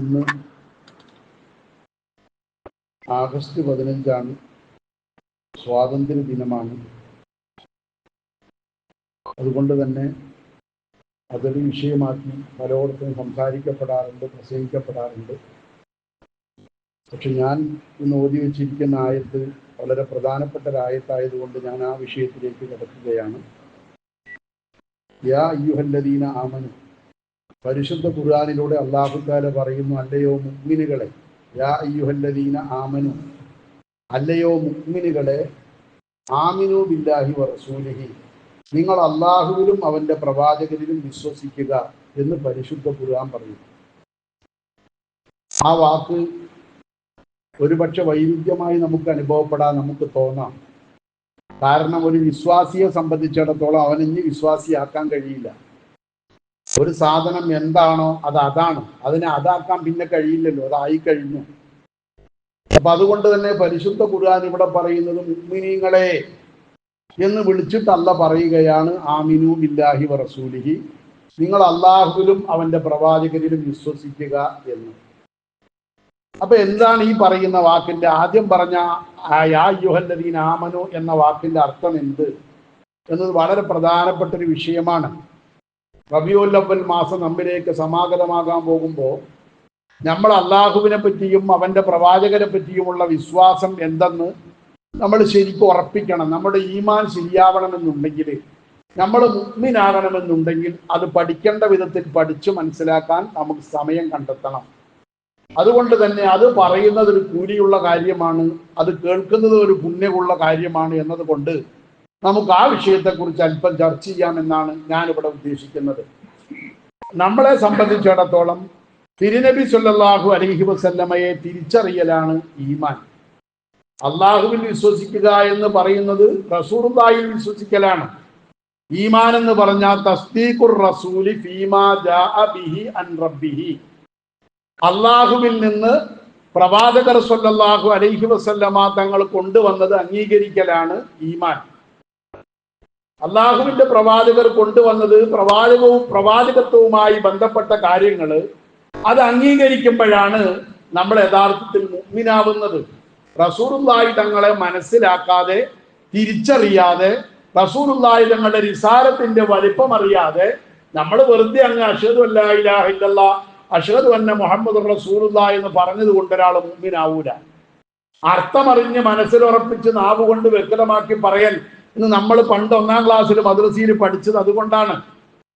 ഇന്ന് ആഗസ്റ്റ് പതിനഞ്ചാണ് സ്വാതന്ത്ര്യ ദിനമാണ് അതുകൊണ്ട് തന്നെ അതൊരു വിഷയമാക്കി പലയിടത്തും സംസാരിക്കപ്പെടാറുണ്ട് പ്രസംഗിക്കപ്പെടാറുണ്ട്. പക്ഷെ ഞാൻ ഇന്ന് ഓതി വെച്ചിരിക്കുന്ന ആയത്ത് വളരെ പ്രധാനപ്പെട്ട ഒരായത്തായതുകൊണ്ട് ഞാൻ ആ വിഷയത്തിലേക്ക് കിടക്കുകയാണ്. യാ യുഹല്ലദീന ആമനു പരിശുദ്ധ ഖുർആാനിലൂടെ അള്ളാഹുക്കാല പറയുന്നു അല്ലയോ മുഗ്മിനുകളെ യാ അയ്യുഹല്ലദീന ആമനു അല്ലയോ മുഗ്മിനുകളെ ആമിനു ബില്ലാഹി വറസൂലിഹി നിങ്ങൾ അള്ളാഹുവിലും അവന്റെ പ്രവാചകരിലും വിശ്വസിക്കുക എന്ന് പരിശുദ്ധ ഖുർആൻ പറയുന്നു. ആ വാക്ക് ഒരുപക്ഷെ വൈരുദ്ധ്യമായി നമുക്ക് അനുഭവപ്പെടാൻ നമുക്ക് തോന്നാം. കാരണം ഒരു വിശ്വാസിയെ സംബന്ധിച്ചിടത്തോളം അവനിഞ്ഞ് വിശ്വാസിയാക്കാൻ കഴിയില്ല. ഒരു സാധനം എന്താണോ അത് അതാണ്. അതിനെ അതാക്കാൻ പിന്നെ കഴിയില്ലല്ലോ അതായി കഴിഞ്ഞു. അപ്പൊ അതുകൊണ്ട് തന്നെ പരിശുദ്ധ ഖുർആൻ ഇവിടെ പറയുന്നത് മുഗ്മിനീങ്ങളെ എന്ന് വിളിച്ചിട്ടല്ല പറയുകയാണ് ആമിനു ബില്ലാഹി വറസൂലിഹി നിങ്ങൾ അള്ളാഹുവിലും അവന്റെ പ്രവാചകരിലും വിശ്വസിക്കുക എന്ന്. അപ്പൊ എന്താണ് ഈ പറയുന്ന വാക്കിന്റെ ആദ്യം പറഞ്ഞ ആമനു എന്ന വാക്കിന്റെ അർത്ഥം എന്ത്? എന്നത് വളരെ പ്രധാനപ്പെട്ട ഒരു വിഷയമാണ്. റബിയുല്ലവൽ മാസം നമ്മിലേക്ക് സമാഗതമാകാൻ പോകുമ്പോൾ നമ്മൾ അള്ളാഹുവിനെ പറ്റിയും അവന്റെ പ്രവാചകരെ പറ്റിയുമുള്ള വിശ്വാസം എന്തെന്ന് നമ്മൾ ശരിക്കും ഉറപ്പിക്കണം. നമ്മുടെ ഈമാൻ ശരിയാവണമെന്നുണ്ടെങ്കിൽ നമ്മൾ മുഗ്മിനാകണമെന്നുണ്ടെങ്കിൽ അത് പഠിക്കേണ്ട വിധത്തിൽ പഠിച്ചു മനസ്സിലാക്കാൻ നമുക്ക് സമയം കണ്ടെത്തണം. അതുകൊണ്ട് തന്നെ അത് പറയുന്നത് ഒരു കൂലിയുള്ള കാര്യമാണ് അത് കേൾക്കുന്നത് ഒരു പുണ്യമുള്ള കാര്യമാണ് എന്നതുകൊണ്ട് നമുക്ക് ആ വിഷയത്തെക്കുറിച്ച് അല്പം ചർച്ച ചെയ്യാമെന്നാണ് ഞാനിവിടെ ഉദ്ദേശിക്കുന്നത്. നമ്മളെ സംബന്ധിച്ചിടത്തോളം തിരുനബി സല്ലാഹു അലഹി വസല്ലമയെ തിരിച്ചറിയലാണ് ഈമാൻ. അള്ളാഹുവിൽ വിശ്വസിക്കുക എന്ന് പറയുന്നത് റസൂറുദായിൽ വിശ്വസിക്കലാണ്. ഈമാൻ എന്ന് പറഞ്ഞാൽ തസ്തീഖുർ റസൂലി ഫീമാ ബിഹി അൻ റബ്ബിഹി. അള്ളാഹുവിൽ നിന്ന് പ്രവാചകർ സല്ലല്ലാഹു അലൈഹി വസല്ലമ തങ്ങൾ കൊണ്ടുവന്നത് അംഗീകരിക്കലാണ് ഈമാൻ. അള്ളാഹുവിന്റെ പ്രവാചകർ കൊണ്ടുവന്നത് പ്രവാചകവും പ്രവാചകത്വവുമായി ബന്ധപ്പെട്ട കാര്യങ്ങൾ അത് അംഗീകരിക്കുമ്പോഴാണ് നമ്മൾ യഥാർത്ഥത്തിൽ മുഗ്മിനാവുന്നത് റസൂറുല്ലായി തങ്ങളെ മനസ്സിലാക്കാതെ തിരിച്ചറിയാതെ റസൂറുല്ലായി തങ്ങളുടെ നിസാരത്തിന്റെ വലിപ്പം അറിയാതെ നമ്മൾ വെറുതെ അങ്ങ് അഷദ് അല്ലാഹില്ല അഷദ് അന്ന മുഹമ്മദ് റസൂറുല്ല എന്ന് പറഞ്ഞത് കൊണ്ട് ഒരാൾ മുമ്പിനാവൂല അർത്ഥമറിഞ്ഞ് മനസ്സിലുറപ്പിച്ച് നാവ് കൊണ്ട് വ്യക്തമാക്കി പറയൽ ഇന്ന് നമ്മൾ പണ്ട് ഒന്നാം ക്ലാസ്സിൽ മദ്രസയിൽ പഠിച്ചത് അതുകൊണ്ടാണ്.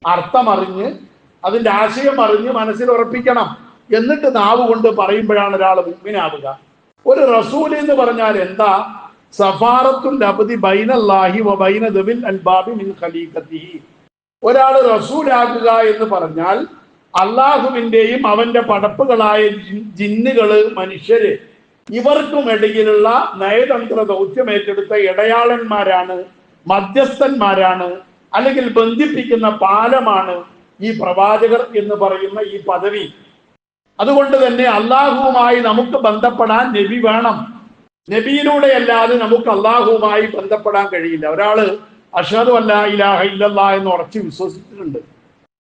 അർത്ഥമറിഞ്ഞ് അതിന്റെ ആശയം അറിഞ്ഞ് മനസ്സിൽ ഉറപ്പിക്കണം. എന്നിട്ട് നാവ് കൊണ്ട് പറയുമ്പോഴാണ് ഒരാൾ മുമ്പിനാവുക ഒരു റസൂൽ എന്ന് പറഞ്ഞാൽ എന്താ? സഫാറത്തുൽ അബദി ബൈനല്ലാഹി വ ബൈന ദബിൽ അൽബാബി മിൻ ഖലീഖത്തിഹി. ഒരാൾ റസൂലാകുക എന്ന് പറഞ്ഞാൽ അള്ളാഹുവിന്റെയും അവന്റെ പടപ്പുകളായ ജിന്നുകൾ മനുഷ്യര് ഇവർക്കും ഇടയിലുള്ള നയതന്ത്ര ദൗത്യം ഏറ്റെടുത്ത ഇടയാളന്മാരാണ് മധ്യസ്ഥന്മാരാണ് അല്ലെങ്കിൽ ബന്ധിപ്പിക്കുന്ന പാലമാണ് ഈ പ്രവാചകർ എന്ന് പറയുന്ന ഈ പദവി. അതുകൊണ്ട് തന്നെ അള്ളാഹുവുമായി നമുക്ക് ബന്ധപ്പെടാൻ നബി വേണം. നബിയിലൂടെ അല്ലാതെ നമുക്ക് അള്ളാഹുവുമായി ബന്ധപ്പെടാൻ കഴിയില്ല. ഒരാൾ അഷദ് അല്ല ഇലാഹ ഇല്ലല്ല എന്ന് ഉറച്ചു വിശ്വസിച്ചിട്ടുണ്ട്.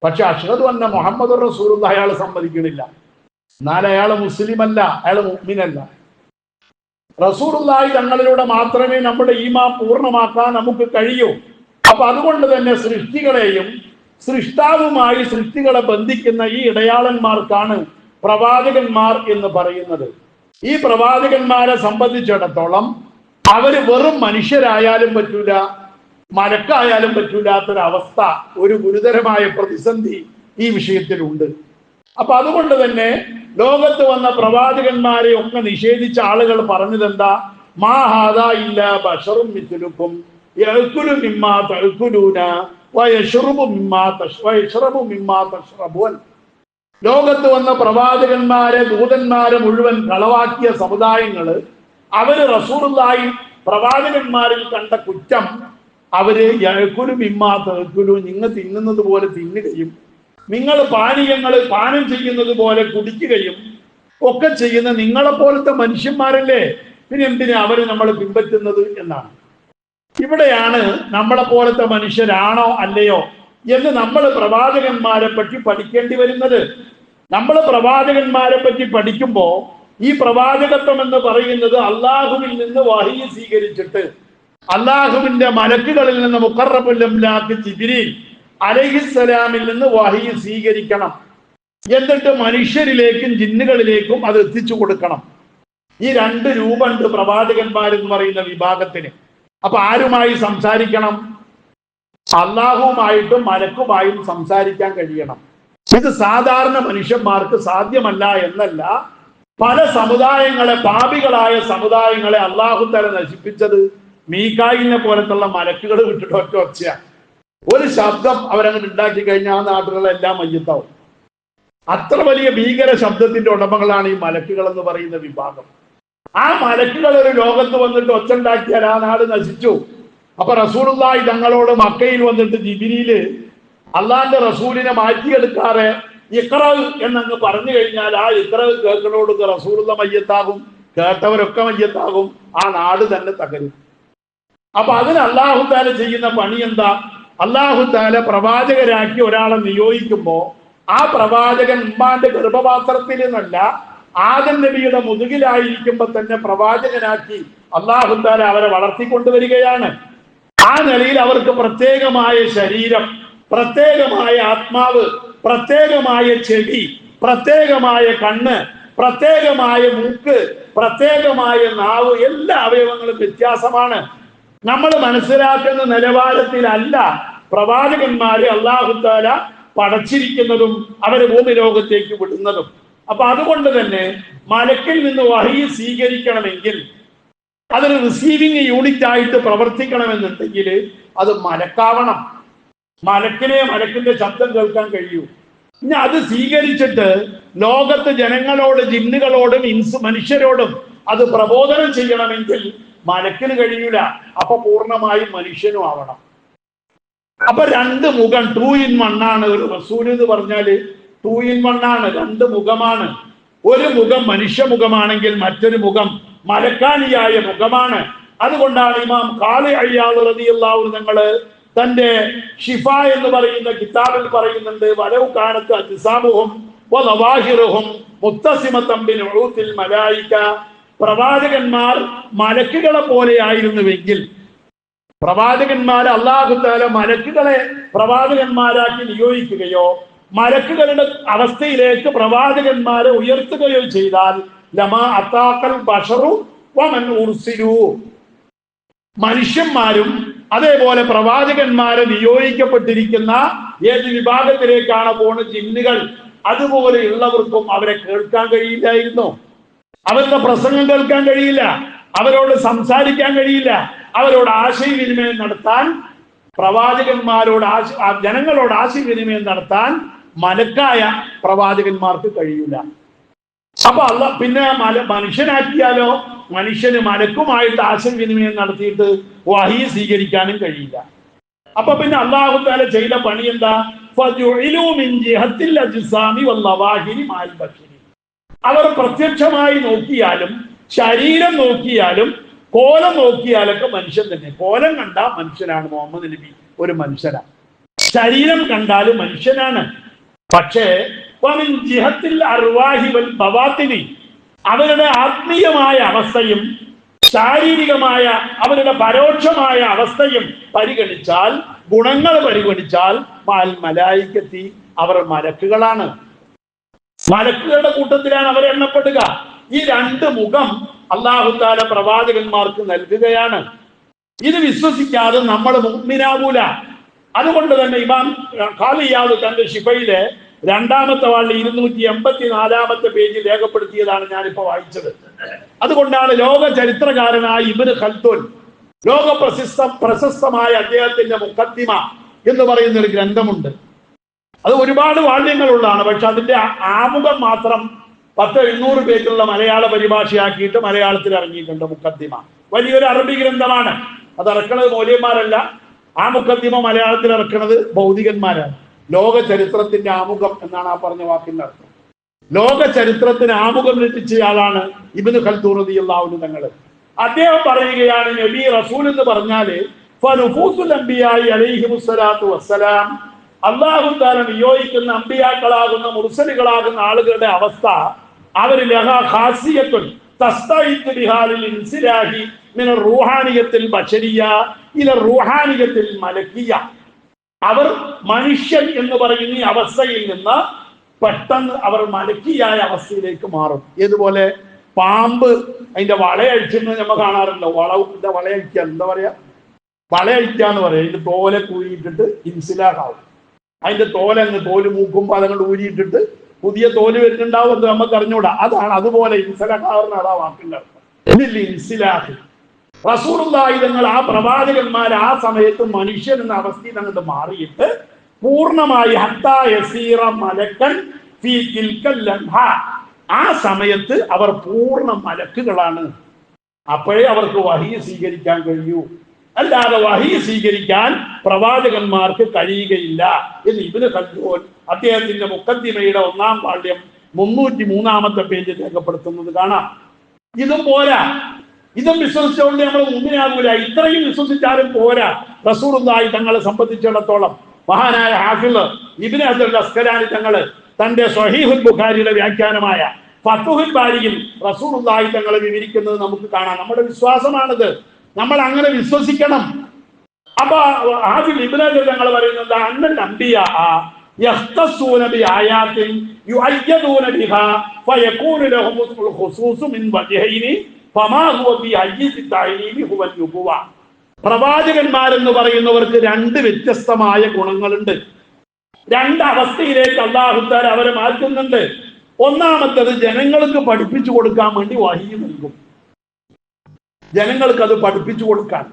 പക്ഷെ അഷദ് അന്ന മുഹമ്മദ് റസൂൽ അയാൾ സമ്മതിക്കണില്ല. എന്നാൽ അയാൾ മുസ്ലിം അല്ല അയാൾ മുഅ്മിനല്ല. റസൂറുള്ളാഹി തങ്ങളിലൂടെ മാത്രമേ നമ്മുടെ ഈമാ പൂർണമാക്കാൻ നമുക്ക് കഴിയൂ. അപ്പൊ അതുകൊണ്ട് തന്നെ സൃഷ്ടികളെയും സൃഷ്ടാവുമായി സൃഷ്ടികളെ ബന്ധിക്കുന്ന ഈ ഇടയാളന്മാർക്കാണ് പ്രവാചകന്മാർ എന്ന് പറയുന്നത്. ഈ പ്രവാചകന്മാരെ സംബന്ധിച്ചിടത്തോളം അവർ വെറും മനുഷ്യരായാലും പറ്റൂല മലക്കായാലും പറ്റൂലാത്തൊരവസ്ഥ ഒരു ഗുരുതരമായ പ്രതിസന്ധി ഈ വിഷയത്തിലുണ്ട്. അപ്പൊ അതുകൊണ്ട് തന്നെ ലോകത്ത് വന്ന പ്രവാചകന്മാരെ ഒക്കെ നിഷേധിച്ച ആളുകൾ പറഞ്ഞതെന്താ? മാഹാദ ഇല്ല ബഷറും മിഥുലുക്കും ലോകത്ത് വന്ന പ്രവാചകന്മാരെ ദൂതന്മാരെ മുഴുവൻ കളവാക്കിയ സമുദായങ്ങൾ അവർ റസൂറുള്ളായി പ്രവാചകന്മാരിൽ കണ്ട കുറ്റം അവർ എഴുക്കുലും ഇമ്മാ തെഴുക്കുലും നിങ്ങൾ തിന്നുന്നത് പോലെ തിന്നുകയും നിങ്ങൾ പാനീയങ്ങൾ പാനം ചെയ്യുന്നത് പോലെ കുടിക്കുകയും ഒക്കെ ചെയ്യുന്ന നിങ്ങളെപ്പോലത്തെ മനുഷ്യന്മാരല്ലേ? പിന്നെ എന്തിനാ അവർ നമ്മൾ പിൻപറ്റുന്നത് എന്നാണ്. ഇവിടെയാണ് നമ്മളെ പോലത്തെ മനുഷ്യരാണോ അല്ലയോ എന്ന് നമ്മൾ പ്രവാചകന്മാരെ പറ്റി പഠിക്കേണ്ടി വരുന്നത്. നമ്മൾ പ്രവാചകന്മാരെ പറ്റി പഠിക്കുമ്പോൾ ഈ പ്രവാചകത്വം എന്ന് പറയുന്നത് അള്ളാഹുവിൽ നിന്ന് വഹി സ്വീകരിച്ചിട്ട് അള്ളാഹുവിന്റെ മലക്കുകളിൽ നിന്ന് മുക്കറബുല്ലാക്ക് ജിബിരിൽ അലഹിസ്സലാമിൽ നിന്ന് വഹി സ്വീകരിക്കണം. എന്നിട്ട് മനുഷ്യരിലേക്കും ജിന്നുകളിലേക്കും അത് എത്തിച്ചു കൊടുക്കണം. ഈ രണ്ട് രൂപമുണ്ട് പ്രവാചകന്മാരെന്ന് പറയുന്ന വിഭാഗത്തിന്. അപ്പൊ ആരുമായി സംസാരിക്കണം? അള്ളാഹുവുമായിട്ടും മലക്കുമായും സംസാരിക്കാൻ കഴിയണം. ഇത് സാധാരണ മനുഷ്യന്മാർക്ക് സാധ്യമല്ല എന്നല്ല പല സമുദായങ്ങളെ പാപികളായ സമുദായങ്ങളെ അള്ളാഹു തല നശിപ്പിച്ചത് മീക്കായിനെ പോലത്തുള്ള മലക്കുകൾ വിട്ടിട്ട് ഒറ്റ ഒച്ചയാണ് ഒരു ശബ്ദം അവരങ്ങനെ ഉണ്ടാക്കി കഴിഞ്ഞാൽ ആ നാട്ടിലുള്ള എല്ലാം മയ്യത്താവും. അത്ര വലിയ ഭീകര ശബ്ദത്തിന്റെ ഉടമകളാണ് ഈ മലക്കുകൾ എന്ന് പറയുന്ന വിഭാഗം. ആ മലക്കുകൾ ഒരു ലോകത്ത് വന്നിട്ട് ഒച്ചുണ്ടാക്കിയാൽ ആ നാട് നശിച്ചു. അപ്പൊ റസൂലുള്ളാഹി തങ്ങളോട് മക്കയിൽ വന്നിട്ട് ജിബിരിയിൽ അള്ളാന്റെ റസൂലിനെ മാറ്റിയെടുക്കാറ് ഇക്ര എന്നങ്ങ് പറഞ്ഞു കഴിഞ്ഞാൽ ആ ഇക്ര കേൾക്കണോട് റസൂലുള്ള മയ്യത്താകും കേട്ടവരൊക്കെ മയ്യത്താകും ആ നാട് തന്നെ തകരും. അപ്പൊ അതിന് അള്ളാഹു താല ചെയ്യുന്ന പണി എന്താ? അള്ളാഹു താല പ്രവാചകരാക്കി ഒരാളെ നിയോഗിക്കുമ്പോൾ ആ പ്രവാചകൻ ഉമ്മാന്റെ ഗർഭപാത്രത്തിൽ നിന്നല്ല ആദം നബിയുടെ മുതുകിലായിരിക്കുമ്പോ തന്നെ പ്രവാചകനാക്കി അള്ളാഹു താല അവരെ വളർത്തിക്കൊണ്ടുവരികയാണ്. ആ നിലയിൽ അവർക്ക് പ്രത്യേകമായ ശരീരം പ്രത്യേകമായ ആത്മാവ് പ്രത്യേകമായ ചെടി പ്രത്യേകമായ കണ്ണ് പ്രത്യേകമായ മൂക്ക് പ്രത്യേകമായ നാവ് എല്ലാ അവയവങ്ങളും വ്യത്യാസമാണ്. നമ്മൾ മനസ്സിലാക്കുന്ന നിലവാരത്തിലല്ല പ്രവാചകന്മാരെ അള്ളാഹുത്താല പടച്ചിരിക്കുന്നതും അവരെ ഭൂമി ലോകത്തേക്ക് വിടുന്നതും. അപ്പൊ അതുകൊണ്ട് തന്നെ മലക്കിൽ നിന്ന് വഹി സ്വീകരിക്കണമെങ്കിൽ അതൊരു റിസീവിങ് യൂണിറ്റ് ആയിട്ട് പ്രവർത്തിക്കണമെന്നുണ്ടെങ്കിൽ അത് മലക്കാവണം. മലക്കിനെ മലക്കിന്റെ ശബ്ദം കേൾക്കാൻ കഴിയൂ. പിന്നെ അത് സ്വീകരിച്ചിട്ട് ലോകത്ത് ജനങ്ങളോട് ജിന്നുകളോടും ഇൻസ് മനുഷ്യരോടും അത് പ്രബോധനം ചെയ്യണമെങ്കിൽ മലക്കിന് കഴിയൂല. അപ്പൊ പൂർണമായും മനുഷ്യനും ആവണം. അപ്പൊ രണ്ട് മുഖം ടു ഇൻ മണ്ണാണ് ഒരു റസൂൽ എന്ന് പറഞ്ഞാൽ ടു ഇൻ മണ്ണാണ് രണ്ട് മുഖമാണ്. ഒരു മുഖം മനുഷ്യ മുഖമാണെങ്കിൽ മറ്റൊരു മുഖം മലക്കാനിയായ മുഖമാണ്. അതുകൊണ്ടാണ് ഇമാം കാളി അയ്യാവ് നിങ്ങൾ തന്റെ ഷിഫ എന്ന് പറയുന്ന കിതാബിൽ പറയുന്നുണ്ട് വലവ് കാലത്ത് അജിസാമുഹും മുത്തസിമത്തമ്പിൻ മലായിക്ക പ്രവാചകന്മാർ മലക്കുകളെ പോലെയായിരുന്നുവെങ്കിൽ പ്രവാചകന്മാരെ അള്ളാഹുത്താല മലക്കുകളെ പ്രവാചകന്മാരാക്കി നിയോഗിക്കുകയോ മലക്കുകളുടെ അവസ്ഥയിലേക്ക് പ്രവാചകന്മാരെ ഉയർത്തുകയോ ചെയ്താൽ ലമാ അത്താക്കൽ ബഷറു വമൻ ഉർസിലു. മനുഷ്യന്മാരും അതേപോലെ പ്രവാചകന്മാരെ നിയോഗിക്കപ്പെട്ടിരിക്കുന്ന ഏത് വിഭാഗത്തിലേക്കാണ് പോണ ജിന്നുകൾ. അതുപോലെയുള്ളവർക്കും അവരെ കേൾക്കാൻ കഴിയില്ലായിരുന്നു. അവരുടെ പ്രസംഗം കേൾക്കാൻ കഴിയില്ല അവരോട് സംസാരിക്കാൻ കഴിയില്ല അവരോട് ആശയവിനിമയം നടത്താൻ പ്രവാചകന്മാരോട് ആശ ജനങ്ങളോട് ആശയവിനിമയം നടത്താൻ മലക്കായ പ്രവാചകന്മാർക്ക് കഴിയില്ല. അപ്പൊ അല്ല പിന്നെ മല മനുഷ്യനാക്കിയാലോ? മനുഷ്യന് മലക്കുമായിട്ട് ആശയവിനിമയം നടത്തിയിട്ട് വഹി സ്വീകരിക്കാനും കഴിയില്ല. അപ്പൊ പിന്നെ അള്ളാഹു താല ചെയ്ത പണി എന്താ? അവർ പ്രത്യക്ഷമായി നോക്കിയാലും ശരീരം നോക്കിയാലും കോലം നോക്കിയാലൊക്കെ മനുഷ്യൻ തന്നെ. കോലം കണ്ട മനുഷ്യനാണ്. മുഹമ്മദ് നബി ഒരു മനുഷ്യനാണ്. ശരീരം കണ്ടാലും മനുഷ്യനാണ്. പക്ഷേ ജിഹത്തിൽ അർവാഹി വൽ ബവാത്തിനി. അവരുടെ ആത്മീയമായ അവസ്ഥയും ശാരീരികമായ അവരുടെ പരോക്ഷമായ അവസ്ഥയും പരിഗണിച്ചാൽ ഗുണങ്ങൾ പരിഗണിച്ചാൽ മലായിക്കെത്തി അവർ മലക്കുകളാണ്. മലക്കുകളുടെ കൂട്ടത്തിലാണ് അവർ എണ്ണപ്പെടുക. ഈ രണ്ട് മുഖം അള്ളാഹുത്താല പ്രവാചകന്മാർക്ക് നൽകുകയാണ്. ഇത് വിശ്വസിക്കാതെ നമ്മൾ മുഗ്മിനാവൂല അതുകൊണ്ട് തന്നെ ഇമാം ഖാലിയാദ് തന്റെ ഷിഫയിലെ രണ്ടാമത്തെ വാളിൽ ഇരുന്നൂറ്റി എൺപത്തി നാലാമത്തെ പേജിൽ രേഖപ്പെടുത്തിയതാണ് ഞാനിപ്പോ വായിച്ചത്. അതുകൊണ്ടാണ് ലോക ചരിത്രകാരനായ ഇബിന് ഖൽത്തുൻ ലോക പ്രശസ്ത പ്രശസ്തമായ അദ്ദേഹത്തിന്റെ മുഖത്തിമ എന്ന് പറയുന്ന ഒരു ഗ്രന്ഥമുണ്ട്. അത് ഒരുപാട് വാള്യങ്ങളുള്ളതാണ്. പക്ഷെ അതിന്റെ ആമുഖം മാത്രം പത്ത് എണ്ണൂറ് പേജുള്ള മലയാള പരിഭാഷയാക്കിയിട്ട് മലയാളത്തിൽ ഇറങ്ങിയിട്ടുണ്ട് മുക്കദ്ദിമ വലിയൊരു അറബി ഗ്രന്ഥമാണ്. അത് ഇറക്കുന്നത് മൗലിയന്മാരല്ല. ആ മുക്കദ്ദിമ മലയാളത്തിൽ ഇറക്കുന്നത് ഭൗതികന്മാരാണ്. ലോക ചരിത്രത്തിന്റെ ആമുഖം എന്നാണ് ആ പറഞ്ഞ വാക്കിന്റെ അർത്ഥം. ലോക ചരിത്രത്തിന് ആമുഖം രചിച്ചയാളാണ് ഇബിന് ഖൽദൂർ റളിയല്ലാഹു തങ്ങൾ അദ്ദേഹം പറയുകയാണ് നബി റസൂൽ എന്ന് പറഞ്ഞാൽ ഫനുഫൂസുൽ അംബിയായി അലൈഹി വസ്സലാം അള്ളാഹു താല നിയോഗിക്കുന്ന അമ്പിയാക്കളാകുന്ന മുർസലുകളാകുന്ന ആളുകളുടെ അവസ്ഥ അവർ മിന റൂഹാനിയത്തിൽ ഇല മലക്കിയ. അവർ മനുഷ്യൻ എന്ന് പറയുന്ന ഈ അവസ്ഥയിൽ നിന്ന് പെട്ടെന്ന് അവർ മലക്കിയായ അവസ്ഥയിലേക്ക് മാറും. ഏതുപോലെ? പാമ്പ് അതിന്റെ വളയഴിച്ചെന്ന് നമ്മൾ കാണാറുണ്ടോ വളവിന്റെ വളയഴിക്കുക എന്താ പറയാ? വളയഴിക്കുക എന്ന് പറയാം. അതിന്റെ തോലെ കൂടിയിട്ടിട്ട് ഇൻസിലാഹാവും. അതിന്റെ തോല അങ്ങ് തോൽ മൂക്കും പാദങ്ങൾ ഊരിയിട്ടിട്ട് പുതിയ തോൽ വരുന്നുണ്ടാവും എന്ന് നമുക്ക് അറിഞ്ഞൂടാ. അതാണ് അതുപോലെ ഇൻസലാഹാറിനാണ് ആ വാക്കിന്റെ ആ പ്രവാചകന്മാർ ആ സമയത്ത് മനുഷ്യൻ എന്ന അവസ്ഥയിൽ അങ്ങോട്ട് മാറിയിട്ട് പൂർണമായി മലക്കൻ. ആ സമയത്ത് അവർ പൂർണ മലക്കുകളാണ്. അപ്പോഴേ അവർക്ക് വഹി സ്വീകരിക്കാൻ കഴിയൂ. അല്ലാതെ വഹി സ്വീകരിക്കാൻ പ്രവാചകന്മാർക്ക് കഴിയുകയില്ല എന്ന് ഇവന് കണ്ടുപോൽ അദ്ദേഹത്തിന്റെ മുക്കന്തിമയുടെ ഒന്നാം പാഠ്യം മുന്നൂറ്റി മൂന്നാമത്തെ പേജിൽ രേഖപ്പെടുത്തുന്നത് കാണാം. ഇതും പോരാ. ഇതും വിശ്വസിച്ചുകൊണ്ട് നമ്മൾ മുമ്പിനാകൂല. ഇത്രയും വിശ്വസിച്ചാലും പോരാ. റസൂറുണ്ടായി തങ്ങളെ സംബന്ധിച്ചിടത്തോളം മഹാനായ ഹാഫിൾ ഇബിന് അബ്ദുൽ അസ്കലാനി തങ്ങൾ തന്റെ സ്വഹീഹുൽ ബുഖാരിയുടെ വ്യാഖ്യാനമായ ഫത്തുഹുൽ ബാരിയിൽ റസൂറുണ്ടായി തങ്ങളെ വിവരിക്കുന്നത് നമുക്ക് കാണാം. നമ്മുടെ വിശ്വാസമാണിത്. നമ്മൾ അങ്ങനെ വിശ്വസിക്കണം അപ്പൊ ഹാഫിൽ ഇബ്രാഹിം തങ്ങൾ പറയുന്നത് അന്നൽ അംബിയ يختصون بآيات يؤيدون بها فيكون لهم الخصوص من وجهين فما هو في حيز التعليم هو النبوة പ്രവാചകന്മാരെന്ന് പറയുന്നവർക്ക് രണ്ട് വ്യത്യസ്തമായ ഗുണങ്ങളുണ്ട് രണ്ട് അവസ്ഥയിലേക്ക് അള്ളാഹുത്താർ അവരെ മാറ്റുന്നുണ്ട് ഒന്നാമത്തത് ജനങ്ങൾക്ക് പഠിപ്പിച്ചു കൊടുക്കാൻ വേണ്ടി വഹി നൽകും ജനങ്ങൾക്ക് അത് പഠിപ്പിച്ചു കൊടുക്കാൻ.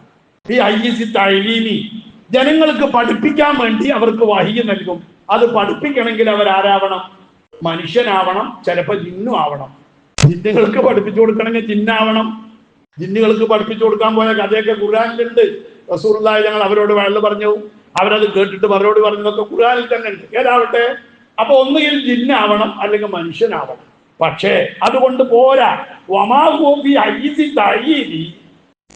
ഈ ഐ സി തൈലീനി ജനങ്ങൾക്ക് പഠിപ്പിക്കാൻ വേണ്ടി അവർക്ക് വഹിയ നൽകും. അത് പഠിപ്പിക്കണമെങ്കിൽ ആരാവണം? മനുഷ്യനാവണം. ചിലപ്പോൾ ജിന്നു ആവണം. ജിന്നുകൾക്ക് പഠിപ്പിച്ചു കൊടുക്കണമെങ്കിൽ ജിന്നാവണം. ജിന്നുകൾക്ക് പഠിപ്പിച്ചു കൊടുക്കാൻ പോയ കഥയൊക്കെ ഖുർആാനിലുണ്ട്. റസൂർലായി ഞങ്ങൾ അവരോട് വഴൽ പറഞ്ഞു. അവരത് കേട്ടിട്ട് മറുപടി പറഞ്ഞതൊക്കെ ഖുർആാനിൽ തന്നെ ഉണ്ട് ഏതാവട്ടെ? അപ്പൊ ഒന്നുകിൽ ജിന്നാവണം അല്ലെങ്കിൽ മനുഷ്യനാവണം. പക്ഷേ അതുകൊണ്ട് പോരാ. വമാഹോബി ഐസി തയ്യീനി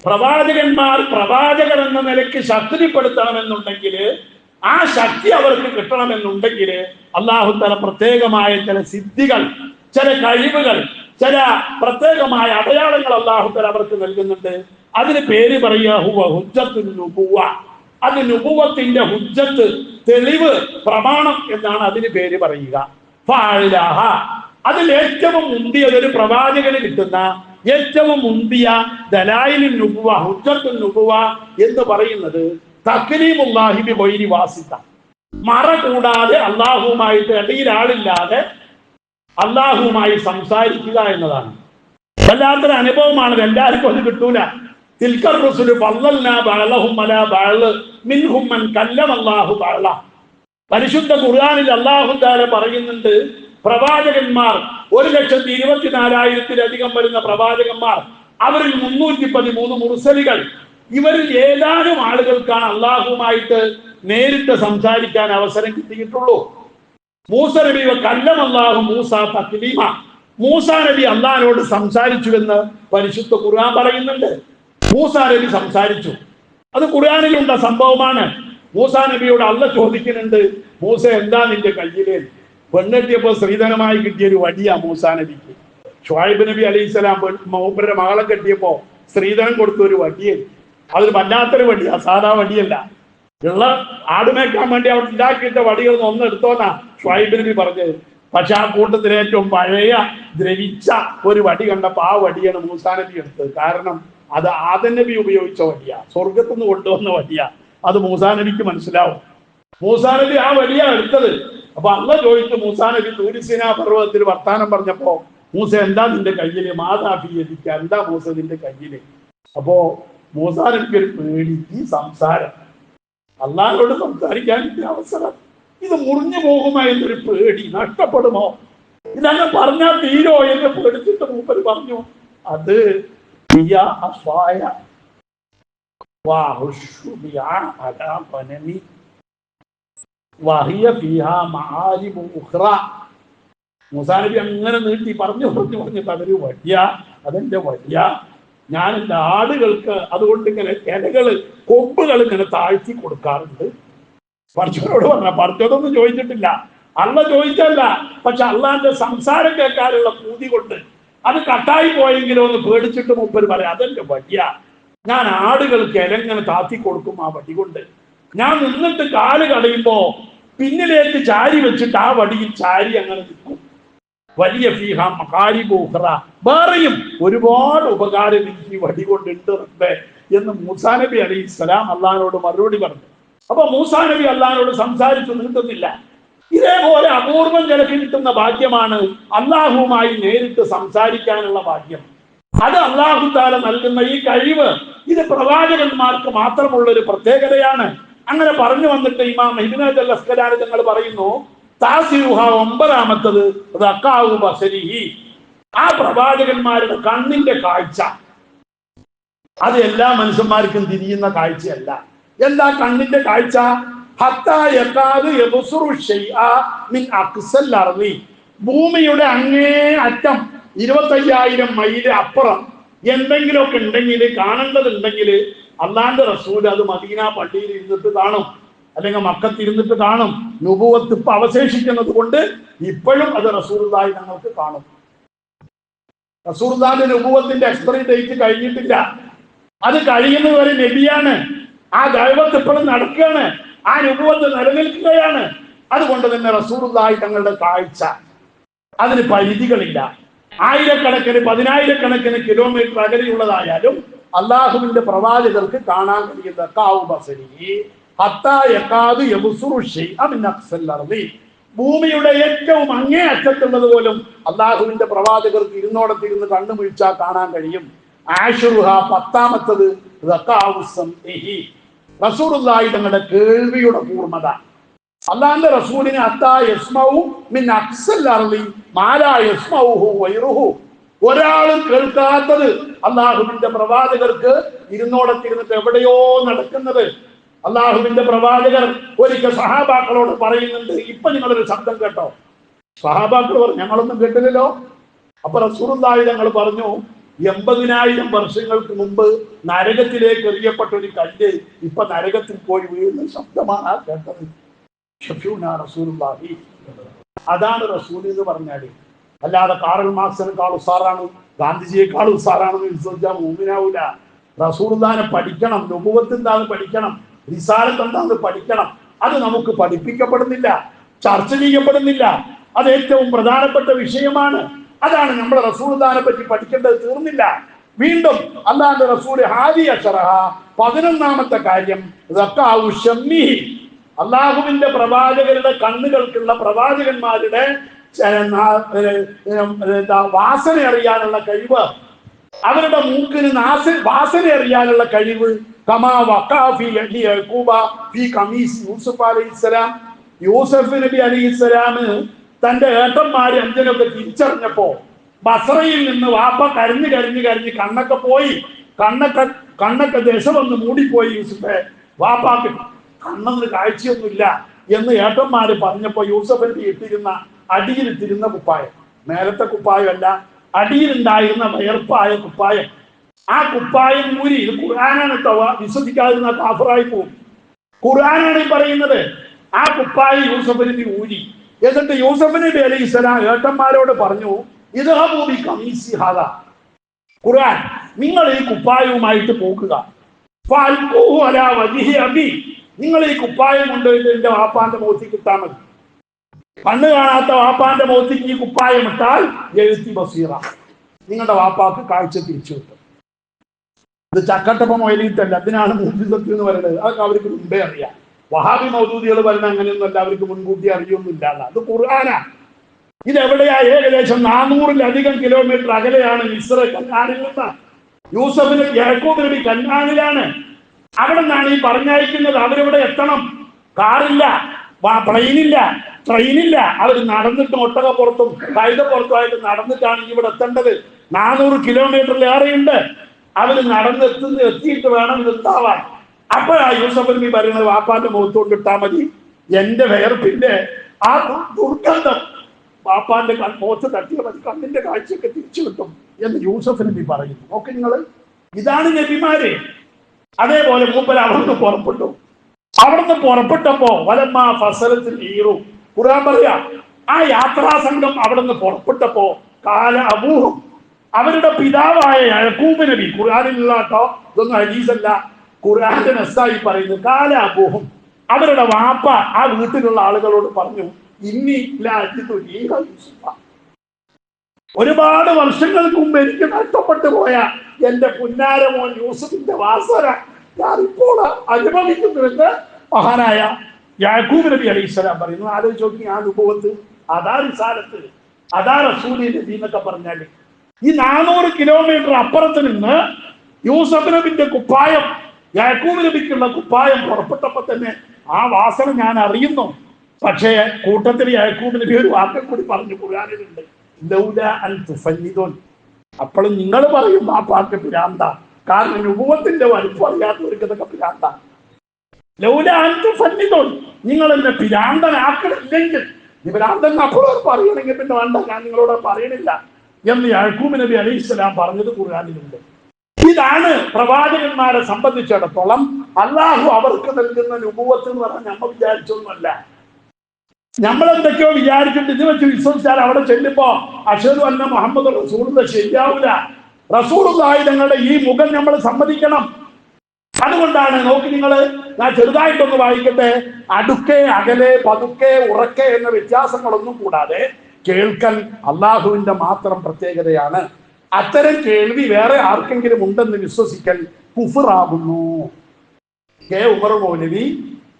പ്രവാചകന്മാർ പ്രവാചകർ എന്ന നിലയ്ക്ക് ശക്തിപ്പെടുത്തണമെന്നുണ്ടെങ്കിൽ ആ ശക്തി അവർക്ക് കിട്ടണമെന്നുണ്ടെങ്കിൽ അള്ളാഹു തല പ്രത്യേകമായ ചില സിദ്ധികൾ ചില കഴിവുകൾ ചില പ്രത്യേകമായ അടയാളങ്ങൾ അള്ളാഹു തല അവർക്ക് നൽകുന്നുണ്ട്. അതിന് പേര് പറയുക അത് നുപുവത്തിന്റെ ഹുജ്ജത്ത് തെളിവ് പ്രമാണം എന്നാണ് അതിന് പേര് പറയുക. അതിൽ ഏറ്റവും മുന്തിയത് ഒരു പ്രവാചകന് കിട്ടുന്ന ഏറ്റവും മുന്തിയ ദലായിലിൻ നുബുവ ഹുജ്ജത്തു നുബുവ എന്ന് പറയുന്നത് തക്ലീമുല്ലാഹിബി വൈരി വാസിത. മറ കൂടാതെ അള്ളാഹുവുമായിട്ട് ഇടയിൽ ആളില്ലാതെ അള്ളാഹുവുമായി സംസാരിക്കുക എന്നതാണ്. വല്ലാത്തൊരു അനുഭവമാണ് എല്ലാവർക്കും അത് കിട്ടൂല. തിൽക്കർ റസുൽ ഫള്ളൽനാ ബഅലഹും അലാ ബഅൽ മിൻഹും മൻ ബാള പരിശുദ്ധ ഖുർആനിൽ അല്ലാഹു തആല പറയുന്നുണ്ട് പ്രവാചകന്മാർ ഒരു ലക്ഷത്തി ഇരുപത്തിനാലായിരത്തിലധികം വരുന്ന പ്രവാചകന്മാർ അവരിൽ മുന്നൂറ്റി പതിമൂന്ന് മുർസലികൾ ഇവരിൽ ഏതാനും ആളുകൾക്കാണ് അള്ളാഹുമായിട്ട് നേരിട്ട് സംസാരിക്കാൻ അവസരം കിട്ടിയിട്ടുള്ളൂ. മൂസ നബി കല്ലം അള്ളാഹു മൂസ തക്ലീമ. മൂസ നബി അള്ളാഹിനോട് സംസാരിച്ചുവെന്ന് പരിശുദ്ധ ഖുർആൻ പറയുന്നുണ്ട്. മൂസ നബി സംസാരിച്ചു. അത് ഖുർആാനിലുള്ള സംഭവമാണ്. മൂസ നബിയോട് അല്ല ചോദിക്കുന്നുണ്ട് മൂസ എന്താ നിന്റെ കയ്യിൽ? പെണ്ണെട്ടിയപ്പോ സ്ത്രീധനമായി കിട്ടിയൊരു വടിയാ മൂസ നബിക്ക്. ഷുഹൈബ് നബി അലൈഹി സ്വലാം മൗബരുടെ മകളെ കെട്ടിയപ്പോ സ്ത്രീധനം കൊടുത്ത ഒരു വടിയെ അതൊരു വല്ലാത്തൊരു വടിയാ സാധാ വടിയല്ല ഉള്ള ആടുമേക്കാൻ വേണ്ടി അവിടെ ഉണ്ടാക്കിയിട്ട വടികൾ ഒന്ന് എടുത്തോന്നാ ഷുഹൈബ് നബി പറഞ്ഞത്. പക്ഷെ ആ കൂട്ടത്തിൽ ഏറ്റവും പഴയ ദ്രവിച്ച ഒരു വടി കണ്ടപ്പോ ആ വടിയാണ് മൂസാ നബി എടുത്തത്. കാരണം അത് ആദൻ നബി ഉപയോഗിച്ച വടിയാ. സ്വർഗത്തുനിന്ന് കൊണ്ടുവന്ന വടിയാ. അത് മൂസാ നബിക്ക് മനസ്സിലാവും. മൂസാ നബി ആ വടിയാ എടുത്തത്. അപ്പൊ അള്ള ചോദിച്ചു മൂസാ നബി തൂരിസിന പർവതത്തിൽ വർത്താനം പറഞ്ഞപ്പോ മൂസ എന്താ നിന്റെ കയ്യിൽ? മാതാഫി എതിക്ക എന്താ മൂസ നിന്റെ കയ്യിൽ? അപ്പോ മൂസാ ഒരു പേടി ഈ സംസാരം. അള്ളാഹിനോട് സംസാരിക്കാൻ അവസരം. ഇത് മുറിഞ്ഞു പോകുമോ എന്നൊരു പേടി നഷ്ടപ്പെടുമോ? ഇതങ്ങ് പറഞ്ഞാൽ തീരോ എന്ന് പേടിച്ചിട്ട് മൂപ്പര് പറഞ്ഞു അത് അസ്വായ. ബിഹാ അലാ വഹിയ ഫിഹാ ഉഖ്റ. മൂസാനബി അങ്ങനെ നീട്ടി പറഞ്ഞു പറഞ്ഞു പറഞ്ഞിട്ട് അതൊരു വടിയ അതെന്റെ വടിയ ഞാൻ എന്റെ ആടുകൾക്ക് അതുകൊണ്ട് ഇങ്ങനെ ഇലകൾ കൊമ്പുകൾ ഇങ്ങനെ താഴ്ത്തി കൊടുക്കാറുണ്ട്. പഠിച്ചവരോട് പറഞ്ഞ പഠിച്ചതൊന്നും ചോദിച്ചിട്ടില്ല. അള്ള ചോദിച്ചല്ല പക്ഷെ അള്ളാന്റെ സംസാരം കേൾക്കാനുള്ള പൂതി കൊണ്ട് അത് കട്ടായി പോയെങ്കിലോ ഒന്ന് പേടിച്ചിട്ട് മുപ്പര് പറയാം അതെന്റെ വടിയ ഞാൻ ആടുകൾക്ക് ഇലങ്ങനെ താത്തി കൊടുക്കും ആ വടി കൊണ്ട്. ഞാൻ നിന്നിട്ട് കാൽ കടയുമ്പോ പിന്നിലേക്ക് ചാരി വെച്ചിട്ട് ആ വടിയിൽ ചാരി അങ്ങനെ നിൽക്കും. വലിയ ഫീഹ മഹാരി ബൂഹറ വേറെയും ഒരുപാട് ഉപകാരം എനിക്ക് ഈ വടി കൊണ്ടുണ്ട് റബ്ബേ എന്ന് മൂസാ നബി അലി ഇസ്ലാം അള്ളഹാനോട് മറുപടി പറഞ്ഞു. അപ്പൊ മൂസാ നബി അള്ളഹാനോട് സംസാരിച്ചു നിൽക്കുന്നില്ല. ഇതേപോലെ അപൂർവം ചിലക്ക് കിട്ടുന്ന ഭാഗ്യമാണ് അള്ളാഹുവുമായി നേരിട്ട് സംസാരിക്കാനുള്ള ഭാഗ്യം. അത് അള്ളാഹു താല നൽകുന്ന ഈ കഴിവ് ഇത് പ്രവാചകന്മാർക്ക് മാത്രമുള്ള ഒരു പ്രത്യേകതയാണ്. അങ്ങനെ പറഞ്ഞു വന്നിട്ട് ഇമാം ഹിബിനാജ് അൽ അസ്കലാൻ തങ്ങൾ പറയുന്നു താസിഹ ഒമ്പതാമത്തത് റക്കാവു ബസരിഹി. ആ പ്രവാചകന്മാരുടെ കണ്ണിന്റെ കാഴ്ച. അത് എല്ലാ മനുഷ്യന്മാർക്കും തിരിയുന്ന കാഴ്ചയല്ല. എന്താ കണ്ണിന്റെ കാഴ്ച? ഭൂമിയുടെ അങ്ങേ അറ്റം ഇരുപത്തയ്യായിരം മൈൽ അപ്പുറം എന്തെങ്കിലുമൊക്കെ ഉണ്ടെങ്കിൽ കാണേണ്ടതുണ്ടെങ്കിൽ അള്ളാന്റെ റസൂൽ അത് മദീന പള്ളിയിൽ ഇരുന്നിട്ട് കാണും. അല്ലെങ്കിൽ മക്കത്ത് ഇരുന്നിട്ട് കാണും. നുപുവത്ത് ഇപ്പൊ അവശേഷിക്കുന്നത് കൊണ്ട് ഇപ്പോഴും അത് റസൂർദായി ഞങ്ങൾക്ക് കാണും. റസൂർദാന്റെ നുപുവത്തിന്റെ എക്സ്പയറി ഡേറ്റ് കഴിഞ്ഞിട്ടില്ല. അത് കഴിയുന്നത് വരെ നബിയാണ്. ആ ദൈവത്ത് ഇപ്പോഴും നടക്കുകയാണ്. ആ നുപുവത്ത് നിലനിൽക്കുകയാണ്. അതുകൊണ്ട് തന്നെ റസൂർദായി തങ്ങളുടെ കാഴ്ച. അതിന് പരിധികളില്ല. ആയിരക്കണക്കിന് പതിനായിരക്കണക്കിന് കിലോമീറ്റർ അകലെയുള്ളതായാലും അള്ളാഹുവിന്റെ പ്രവാചകർക്ക് കാണാൻ കഴിയുന്ന. ഭൂമിയുടെ ഏറ്റവും അങ്ങേ അറ്റത്തുള്ളത് പോലും അള്ളാഹുവിന്റെ പ്രവാചകർക്ക് ഇരുന്നോടത്തിരുന്ന് കണ്ണുമിഴിച്ചാൽ കാണാൻ കഴിയും. ആഷുറുഹ പത്താമത്തത് റസൂറുല്ലായി തങ്ങളുടെ കേൾവിയുടെ പൂർണത. അള്ളാന്റെ റസൂലിന് ഒരാളും കേൾക്കാത്തത് അള്ളാഹുവിന്റെ പ്രവാചകർക്ക് ഇരുന്നോടത്തിരുന്നിട്ട് എവിടെയോ നടക്കുന്നത്. അള്ളാഹുവിന്റെ പ്രവാചകർ ഒരിക്കൽ സഹാബാക്കളോട് പറയുന്നുണ്ട് ഇപ്പൊ നിങ്ങളൊരു ശബ്ദം കേട്ടോ. സഹാബാക്കൾ പറഞ്ഞു ഞങ്ങളൊന്നും കേട്ടില്ലല്ലോ. അപ്പൊ റസൂറുണ്ടായി ഞങ്ങൾ പറഞ്ഞു എൺപതിനായിരം വർഷങ്ങൾക്ക് മുമ്പ് നരകത്തിലേക്ക് എറിയപ്പെട്ട ഒരു കല്ല് ഇപ്പൊ നരകത്തിൽ പോയി വീഴുന്ന ശബ്ദമാണ് ആ കേട്ടത്. റസൂലുള്ളാഹി. അതാണ് റസൂൽ എന്ന് പറഞ്ഞാൽ. അല്ലാതെ കാറൽ മാർക്സിനേക്കാൾ ഉസാറാണ് ഗാന്ധിജിയെക്കാൾ ഉസാറാണെന്ന് വിശ്വസിച്ചാൽ മൂമിനാവൂല റസൂൽദാനെ പഠിക്കണം നുപുവത്ത് പഠിക്കണം റിസാലത്ത് പഠിക്കണം അത് നമുക്ക് പഠിപ്പിക്കപ്പെടുന്നില്ല ചർച്ച ചെയ്യപ്പെടുന്നില്ല. അത് ഏറ്റവും പ്രധാനപ്പെട്ട വിഷയമാണ്. അതാണ് നമ്മൾ റസൂൽദാനെ പറ്റി പഠിക്കേണ്ടത് തീർന്നില്ല. വീണ്ടും അല്ലാണ്ട് റസൂൽ ഹാദി അഷറഹ പതിനൊന്നാമത്തെ കാര്യം അള്ളാഹുവിന്റെ പ്രവാചകരുടെ കണ്ണുകൾക്കുള്ള പ്രവാചകന്മാരുടെ വാസന അറിയാനുള്ള കഴിവ്. അവരുടെ മൂക്കിന് വാസന അറിയാനുള്ള കഴിവ്. കമാ അലി കമീസ് യൂസുഫ് യൂസഫ് നബി അലൈഹിസ്സലാം തന്റെ ഏട്ടന്മാര് അഞ്ചനൊക്കെ തിരിച്ചറിഞ്ഞപ്പോ ബസറയിൽ നിന്ന് വാപ്പ കരഞ്ഞു കരഞ്ഞു കരഞ്ഞ് കണ്ണൊക്കെ പോയി. കണ്ണൊക്കെ കണ്ണൊക്കെ ദശ വന്ന് മൂടിപ്പോയി യൂസുഫെ. വാപ്പാക്ക് കണ്ണെന്ന് കാഴ്ചയൊന്നുമില്ല എന്ന് ഏട്ടന്മാര് പറഞ്ഞപ്പോ യൂസഫിന്റെ ഇട്ടിരുന്ന അടിയിലിട്ടിരുന്ന കുപ്പായം. മേലത്തെ കുപ്പായമല്ല അടിയിലുണ്ടായിരുന്ന വയർപ്പായ കുപ്പായം. ആ കുപ്പായം ഊരി ഇത് ഖുർആനാണ് തവ വിശ്വസിക്കാതിരുന്ന കാഫറായി പോകും ഖുർആനാണ് ഈ പറയുന്നത്. ആ കുപ്പായി യൂസഫിന് ഊരി എന്നിട്ട് യൂസഫ് നബി അലൈഹി സ്വലാം ഏട്ടന്മാരോട് പറഞ്ഞു ഇത് ഹബൂബി കമീസി ഹാദ. ഖുർആൻ നിങ്ങൾ ഈ കുപ്പായവുമായിട്ട് പോകുക നിങ്ങൾ ഈ കുപ്പായം കൊണ്ടുപോയിട്ട് എന്റെ വാപ്പാന്റെ മുഖത്തേക്ക് ഇട്ടാൽ മതി. കണ്ണ് കാണാത്ത വാപ്പാന്റെ മോത്തിക്ക് ഈ കുപ്പായം ഇട്ടാൽ എഴുത്തി ബസീറ. നിങ്ങളുടെ വാപ്പാക്ക് കാഴ്ച തിരിച്ചു കിട്ടും. ഇത് ചക്കട്ടപ്പം മൊയിലിട്ടല്ല അതിനാണ് മൂഫിസത്ത് എന്ന് പറയുന്നത്. അതൊക്കെ അവർക്ക് മുമ്പേ അറിയാം. വഹാബി മൗദൂദികൾ പറയുന്ന അങ്ങനെയൊന്നുമല്ല അവർക്ക് മുൻകൂട്ടി അറിയൊന്നുമില്ല അത് ഖുർആനാ. ഇതെവിടെയാ ഏകദേശം നാനൂറിലധികം കിലോമീറ്റർ അകലെയാണ് മിശ്ര കന്നാനിൽ നിന്ന്. യൂസഫിന് യാക്കൂബ് കന്നാനിലാണ്. അവിടെ നിന്നാണ് ഈ പറഞ്ഞയക്കുന്നത്. അവരിവിടെ എത്തണം. കാറില്ല. പ്ലെയിനില്ല ട്രെയിനില്ല അവർ നടന്നിട്ട് ഒട്ടകപ്പുറത്തും പുറത്തുമായിട്ട് നടന്നിട്ടാണ് ഇവിടെ എത്തേണ്ടത്. നാനൂറ് കിലോമീറ്ററിലേറെയുണ്ട് അവർ നടന്നെത്തുന്ന എത്തിയിട്ട് വേണം ഇത് ഉണ്ടാവാൻ അപ്പോഴാ യൂസഫ് നീ പറയുന്നത് വാപ്പാന്റെ മുഖത്തോട്ട് ഇട്ടാ മതി. എന്റെ വേർപ്പിന്റെ ആ ദുർഗന്ധം വാപ്പാന്റെ മോച്ച തട്ടിയ മതി. കണ്ണിന്റെ കാഴ്ചയൊക്കെ തിരിച്ചു കിട്ടും എന്ന് യൂസഫ് നബി പറയുന്നു. നോക്കി നിങ്ങൾ ഇതാണ് നബിമാര്. അതേപോലെ മൂപ്പൻ അവിടുന്ന് പുറപ്പെട്ടു. അവിടുന്ന് പുറപ്പെട്ടപ്പോ വലമ്മ ഫസലത്തിൽ ഈറു. ഖുർആൻ പറയാ ആ യാത്രാ സംഘം അവിടുന്ന് പുറപ്പെട്ടപ്പോ കാല അബൂഹും അവരുടെ പിതാവായ യഹൂബ് നബി ഖുർആനിലുള്ള കേട്ടോ ഇതൊന്നും ഹരീസല്ല ഖുർആാന്റെ നസ്സായി പറയുന്നു കാല അബൂഹും അവരുടെ വാപ്പ ആ വീട്ടിലുള്ള ആളുകളോട് പറഞ്ഞു യൂസുഫ. ഒരുപാട് വർഷങ്ങൾക്ക് മുമ്പ് എനിക്ക് നഷ്ടപ്പെട്ടു പോയ എന്റെ പുന്നാരമോൻ യൂസഫിന്റെ വാസന ഞാൻ ഇപ്പോൾ അനുഭവിക്കുന്നുവെന്ന് മഹാനായ യാക്കൂബ് നബി അലൈഹി സ്വലാം പറയുന്നു. ആലോചിച്ച് നോക്കി ആ അനുഭവത്ത് അതാ റിസാലത്ത് അതാ റസൂലി നബി എന്നൊക്കെ പറഞ്ഞാൽ ഈ നാനൂറ് കിലോമീറ്റർ അപ്പുറത്ത് നിന്ന് യൂസഫ് നബിന്റെ കുപ്പായം യാക്കൂബ് നബിക്കുള്ള കുപ്പായം പുറപ്പെട്ടപ്പോ തന്നെ ആ വാസന ഞാൻ അറിയുന്നു. പക്ഷേ കൂട്ടത്തിൽ യാക്കൂബ് നബി ഒരു വാക്കം കൂടി പറഞ്ഞു ഖുർആനിലുണ്ട്. ലൗല അൻ തുഫന്നിദുൻ അപ്പോഴും നിങ്ങൾ പറയും ആ പാട്ട് പിരാന്ത. കാരണം രൂപത്തിന്റെ വലിപ്പം അറിയാത്തവർക്ക് ഇതൊക്കെ പിരാന്ത. ലൗല അൻ തുഫന്നിദുൻ നിങ്ങൾ എന്നെ പിരാന്തനാക്കണില്ലെങ്കിൽ. ഈ പിരാന്തൻ അപ്പോഴും പറയണമെങ്കിൽ പിന്നെ വേണ്ട ഞാൻ നിങ്ങളോട് പറയണില്ല എന്ന് യാക്കൂബ് നബി അലൈഹി സ്വലാം പറഞ്ഞത് ഖുർആനിലുണ്ട്. ഇതാണ് പ്രവാചകന്മാരെ സംബന്ധിച്ചിടത്തോളം അള്ളാഹു അവർക്ക് നൽകുന്ന നുപൂവത്ത് എന്ന് പറഞ്ഞാൽ നമ്മൾ വിചാരിച്ചൊന്നുമല്ല. നമ്മൾ എന്തൊക്കെയോ വിചാരിച്ചിട്ട് ഇത് വെച്ച് വിശ്വസിച്ചാൽ അവിടെ ചെല്ലുമ്പോ അഷദ് അന്ന മുഹമ്മദ് റസൂലുള്ള ശരിയാവൂല. റസൂലുള്ളാഹി തങ്ങളുടെ ഈ മുഖം നമ്മൾ സമ്മതിക്കണം. അതുകൊണ്ടാണ് നോക്കി നിങ്ങൾ ഞാൻ ചെറുതായിട്ടൊന്ന് വായിക്കട്ടെ. അടുക്കെ അകലെ പതുക്കെ ഉറക്കെ എന്ന വ്യത്യാസങ്ങളൊന്നും കൂടാതെ കേൾക്കൽ അള്ളാഹുവിന്റെ മാത്രം പ്രത്യേകതയാണ്. അത്തരം കേൾവി വേറെ ആർക്കെങ്കിലും ഉണ്ടെന്ന് വിശ്വസിക്കൽ കുഫറാകുന്നു. കെ ഉമർ മൗലവി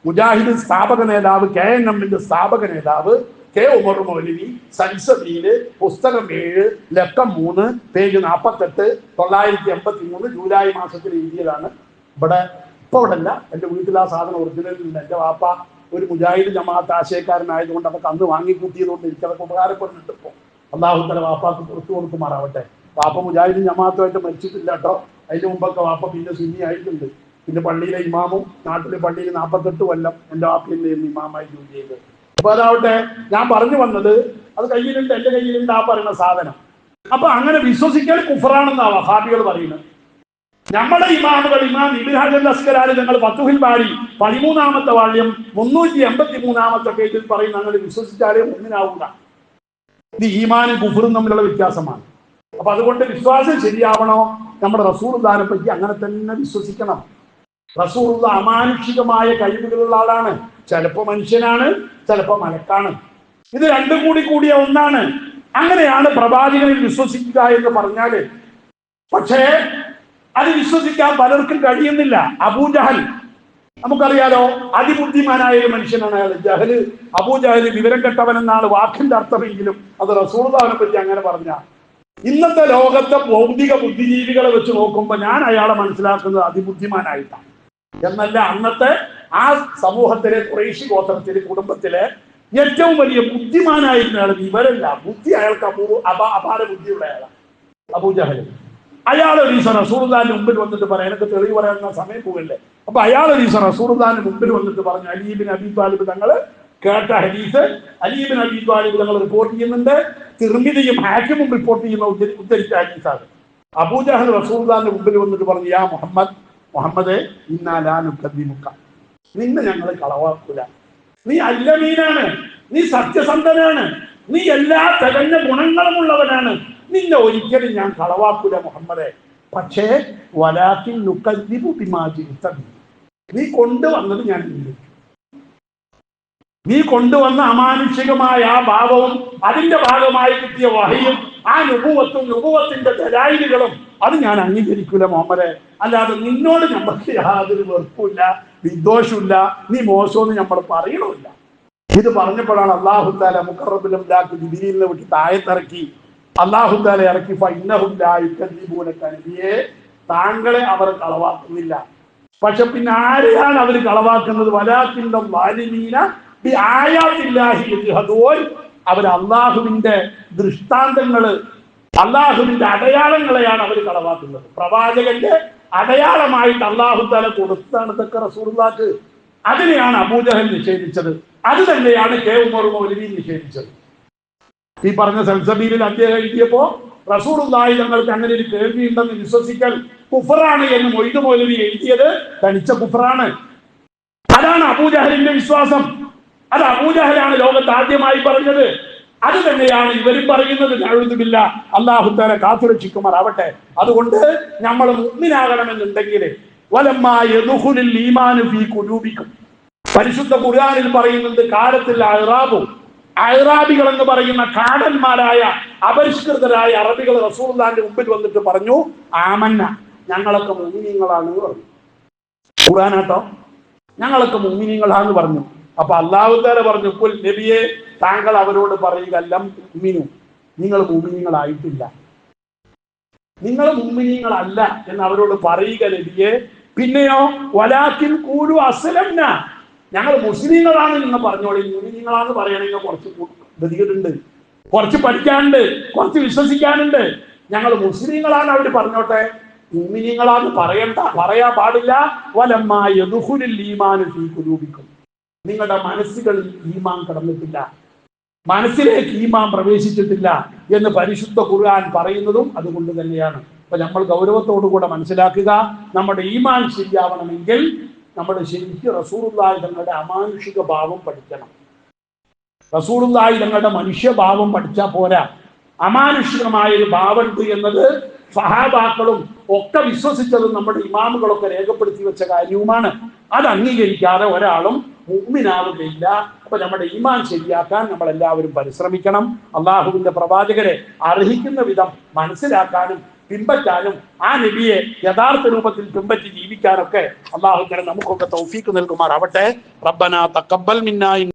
മുജാഹിദ് സ്ഥാപക നേതാവ് കെ എൻ എമ്മിന്റെ സ്ഥാപക നേതാവ് കെ ഉമർ മൗലവി സൻസദിയിൽ പുസ്തകം ഏഴ് ലക്കം മൂന്ന് പേജ് നാൽപ്പത്തെട്ട് തൊള്ളായിരത്തി എൺപത്തി മൂന്ന് ജൂലൈ മാസത്തിൽ എഴുതിയതാണ്. ഇവിടെ ഇപ്പൊ ഇവിടെ അല്ല എന്റെ വീട്ടിൽ ആ സാധനം ഒറിജിനലുണ്ട് എന്റെ വാപ്പ ഒരു മുജാഹിദ് ജമാഅത്ത് ആശയക്കാരനായതുകൊണ്ട് അതൊക്കെ അന്ന് വാങ്ങിക്കൂട്ടിയതുകൊണ്ട് എനിക്കതൊക്കെ ഉപകാരപ്പെടുന്നുണ്ട് ഇപ്പോൾ അള്ളാഹു തല വാപ്പാക്ക് പുറത്തു കൊടുക്കുമാറാവട്ടെ വാപ്പ മുജാഹിദ് ജമാഅത്തുമായിട്ട് മരിച്ചിട്ടില്ല കേട്ടോ. അതിന് മുമ്പൊക്കെ വാപ്പ പിന്നെ സുന്നി ആയിട്ടുണ്ട് പിന്നെ പള്ളിയിലെ ഇമാമും നാട്ടിലെ പള്ളിയിൽ നാൽപ്പത്തെട്ട് കൊല്ലം എന്റെ വാപ്പിന്റെ ഇമാമായി ജോലി ചെയ്ത്. അപ്പൊ അതാവട്ടെ ഞാൻ പറഞ്ഞു വന്നത് അത് കയ്യിലുണ്ട് എന്റെ കയ്യിലുണ്ട് ആ പറയുന്ന സാധനം. അപ്പൊ അങ്ങനെ വിശ്വസിക്കൽ കുഫറാണെന്നാ വഹാബികൾ പറയുന്നത്. നമ്മുടെ ഇമാമുകൾ ഇമാം ഇബിൻ ലസ്കരാലി ഞങ്ങൾ ഫത്തുഹിൽ ബാരി പതിമൂന്നാമത്തെ വാള്യം മുന്നൂറ്റി എൺപത്തി മൂന്നാമത്തെ പേജിൽ പറയും ഞങ്ങൾ വിശ്വസിച്ചാലേ ഒന്നിനാവുക ഇത് ഈമാനും കുഫറും തമ്മിലുള്ള വ്യത്യാസമാണ്. അപ്പൊ അതുകൊണ്ട് വിശ്വാസം ശരിയാവണോ? നമ്മുടെ റസൂർ പറ്റി അങ്ങനെ തന്നെ വിശ്വസിക്കണം. റസൂറുള്ള അമാനുഷികമായ കഴിവുകളുള്ള ആളാണ്. ചിലപ്പോ മനുഷ്യനാണ് ചിലപ്പോ മലക്കാണ്. ഇത് രണ്ടും കൂടി കൂടിയ ഒന്നാണ്. അങ്ങനെയാണ് പ്രവാചകനിൽ വിശ്വസിക്കുക എന്ന് പറഞ്ഞാൽ പക്ഷേ അത് വിശ്വസിക്കാൻ പലർക്കും കഴിയുന്നില്ല. അബൂജഹൽ നമുക്കറിയാലോ അതിബുദ്ധിമാനായ ഒരു മനുഷ്യനാണ് അയാൾ. ജഹൽ അബൂജഹൽ വിവരം കെട്ടവൻ എന്നാണ് വാക്കിന്റെ അർത്ഥമെങ്കിലും അത് റസൂർദാവിനെ പറ്റി അങ്ങനെ പറഞ്ഞ. ഇന്നത്തെ ലോകത്തെ ഭൗതിക ബുദ്ധിജീവികളെ വെച്ച് നോക്കുമ്പോൾ ഞാൻ അയാളെ മനസ്സിലാക്കുന്നത് അതിബുദ്ധിമാനായിട്ടാണ്. എന്നല്ല അന്നത്തെ ആ സമൂഹത്തിലെ കുറേശി ഗോത്രത്തിലെ കുടുംബത്തിലെ ഏറ്റവും വലിയ ബുദ്ധിമാനായിരുന്ന ആൾ ഇവരല്ല. ബുദ്ധി അയാൾക്ക് അപൂർവ അപ അപാര ബുദ്ധിയുള്ള ആളാണ് അബൂജഹൽ. അയാൾ ഒരു ദിവസം റസൂർദാന്റെ മുമ്പിൽ വന്നിട്ട് പറയാം എനിക്ക് തെളിവ് പറയാനുള്ള സമയം പോകല്ലേ അപ്പൊ അയാൾ ഒരു ദിവസം റസൂർദാന്റെ മുമ്പിൽ വന്നിട്ട് പറഞ്ഞു അലീബിൻ അബി താലിബ് തങ്ങൾ കേട്ട ഹദീസ് അലീബിൻ അബി താലിബ് തങ്ങൾ റിപ്പോർട്ട് ചെയ്യുന്നുണ്ട്. തിർമിതയും ഹാക്കിമും റിപ്പോർട്ട് ചെയ്യുന്ന ഉദ്ധരി- ഉദ്ധരിച്ച ഹദീസാണ്. അബൂജഹൽ റസൂർദാന്റെ മുമ്പിൽ വന്നിട്ട് പറഞ്ഞു യാ മുഹമ്മദ് മുഹമ്മദ് ഇന്നാലാനുക്കദ്ദിമുക്ക നിന്നെ ഞങ്ങൾ കളവാക്കൂല. നീ അല്ലമീനാണ് നീ സത്യസന്ധനാണ് നീ എല്ലാ തികഞ്ഞ ഗുണങ്ങളുമുള്ളവനാണ് നിന്നെ ഒരിക്കലും ഞാൻ കളവാക്കൂല മുഹമ്മദെ. പക്ഷേ വലാത്തിൽ നുക്കദ്ദിബു ബിമാ നീ കൊണ്ടുവന്നത് ഞാൻ അംഗീകരിക്കും നീ കൊണ്ടുവന്ന അമാനുഷികമായ ആ ഭാവവും അതിന്റെ ഭാഗമായി കിട്ടിയ വഹയും ആ നുപുവത്തും നുപുവത്തിന്റെ ദലായിലുകളും അത് ഞാൻ അംഗീകരിക്കൂല മുഹമ്മദെ. അല്ലാതെ നിന്നോട് ഞമ്മക്ക് യാതൊരു വെറുപ്പില്ല വിദ്വേഷമില്ല നീ മോശമെന്ന് നമ്മൾ പറയണമില്ല. ഇത് പറഞ്ഞപ്പോഴാണ് അള്ളാഹു താല മുക്കറബിലും നിന്ന് വിട്ട് താഴത്തിറക്കി. അള്ളാഹു താല ഇറക്കി കരുതിയെ താങ്കളെ അവർ കളവാക്കുന്നില്ല. പക്ഷെ പിന്നെ ആരെയാണ് അവർ കളവാക്കുന്നത്? വലാത്തിന്റെ വാലിമീന ആയാത്തില്ലാഹി. അവർ അള്ളാഹുവിന്റെ ദൃഷ്ടാന്തങ്ങൾ അള്ളാഹുവിന്റെ അടയാളങ്ങളെയാണ് അവർ കളവാക്കുന്നത്. പ്രവാചകന്റെ അടയാളമായിട്ട് അള്ളാഹു താല കൊടുത്താണ് ഇതൊക്കെ റസൂർലാക്ക് അതിനെയാണ് അബൂജഹൽ നിഷേധിച്ചത്. അത് തന്നെയാണ് കെ ഉമർ മൗലവി നിഷേധിച്ചത്. ഈ പറഞ്ഞ സൽസബീലിൽ അദ്ദേഹം എഴുതിയപ്പോ റസൂറുള്ളാഹി തങ്ങൾക്ക് അങ്ങനെ ഒരു കേൾവിയുണ്ടെന്ന് വിശ്വസിക്കൽ കുഫറാണ് എന്ന് മൊയ്ത് മൗലവി എഴുതിയത്. തനിച്ച കുഫറാണ്. അതാണ് അബൂജഹലിന്റെ വിശ്വാസം. അത് അബൂജഹലാണ് ലോകത്ത് ആദ്യമായി പറഞ്ഞത്. അത് തന്നെയാണ് ഇവരും പറയുന്നത് എഴുതുമില്ല അള്ളാഹുത്താല കാത്തുരക്ഷിക്കുമാറാവട്ടെ. അതുകൊണ്ട് നമ്മൾ മുഗ്മിനാകണമെന്നുണ്ടെങ്കിൽ പരിശുദ്ധ ഖുർആനിൽ പറയുന്നത് കാലത്തിൽ അഹ്റാബും അഹ്റാബികൾ എന്ന് പറയുന്ന കാടന്മാരായ അപരിഷ്കൃതരായ അറബികൾ റസൂൽദാന്റെ മുമ്പിൽ വന്നിട്ട് പറഞ്ഞു ആമന്ന ഞങ്ങളൊക്കെ മുമിനിങ്ങളാണ് പറഞ്ഞു. ഖുർആനാട്ടോ? ഞങ്ങളൊക്കെ മുമിനിങ്ങളാന്ന് പറഞ്ഞു. അപ്പൊ അള്ളാഹുദാല പറഞ്ഞു നബിയെ താങ്കൾ അവരോട് പറയുക ലം മുമിനു നിങ്ങൾ മുമിനിങ്ങളായിട്ടില്ല. നിങ്ങൾ മുമ്മിനീങ്ങളല്ല എന്ന് അവരോട് പറയുക നബിയെ പിന്നെയോ വലാക്കിൻ കൂലു അസലംന. ഞങ്ങൾ മുസ്ലിങ്ങളാണ് നിങ്ങൾ പറഞ്ഞോളി. മുസ്ലിങ്ങളാന്ന് പറയണമെങ്കിൽ കുറച്ച് ഗതികേടുണ്ട്. കുറച്ച് പഠിക്കാനുണ്ട്. കുറച്ച് വിശ്വസിക്കാനുണ്ട്. ഞങ്ങൾ മുസ്ലിങ്ങളാണ് അവർ പറഞ്ഞോട്ടെ. മുമ്മിനീങ്ങളാന്ന് പറയണ്ട പറയാൻ പാടില്ല. കുലൂബിക്കും നിങ്ങളുടെ മനസ്സുകളിൽ ഈമാൻ കടന്നിട്ടില്ല. മനസ്സിലേക്ക് ഈമാൻ പ്രവേശിച്ചിട്ടില്ല എന്ന് പരിശുദ്ധ ഖുർആൻ പറയുന്നതും അതുകൊണ്ട് തന്നെയാണ്. അപ്പൊ നമ്മൾ ഗൗരവത്തോടു കൂടെ മനസ്സിലാക്കുക നമ്മുടെ ഈമാൻ ശരിയാവണമെങ്കിൽ നമ്മൾ ശരിക്കും റസൂറുല്ലായി തങ്ങളുടെ അമാനുഷിക ഭാവം പഠിക്കണം. റസൂറുല്ലായി തങ്ങളുടെ മനുഷ്യഭാവം പഠിച്ചാൽ പോരാ. അമാനുഷികമായ ഒരു ഭാവമുണ്ട് എന്നത് സഹാബാക്കളും ഒക്കെ വിശ്വസിച്ചതും നമ്മുടെ ഇമാമുകളൊക്കെ രേഖപ്പെടുത്തി വെച്ച കാര്യവുമാണ്. അത് അംഗീകരിക്കാതെ ഒരാളും മുഗ്മിനാവുകയില്ല അപ്പൊ നമ്മുടെ ഈമാൻ ശരിയാക്കാൻ നമ്മൾ എല്ലാവരും പരിശ്രമിക്കണം. അള്ളാഹുവിന്റെ പ്രവാചകരെ അർഹിക്കുന്ന വിധം മനസ്സിലാക്കാനും പിൻപറ്റാനും ആ നബിയെ യഥാർത്ഥ രൂപത്തിൽ പിൻപറ്റി ജീവിക്കാനൊക്കെ അള്ളാഹു നമുക്കൊക്കെ തൗഫീക്ക് നൽകുമാറാവട്ടെ. റബ്ബന തക്കബൽ മിന്നായി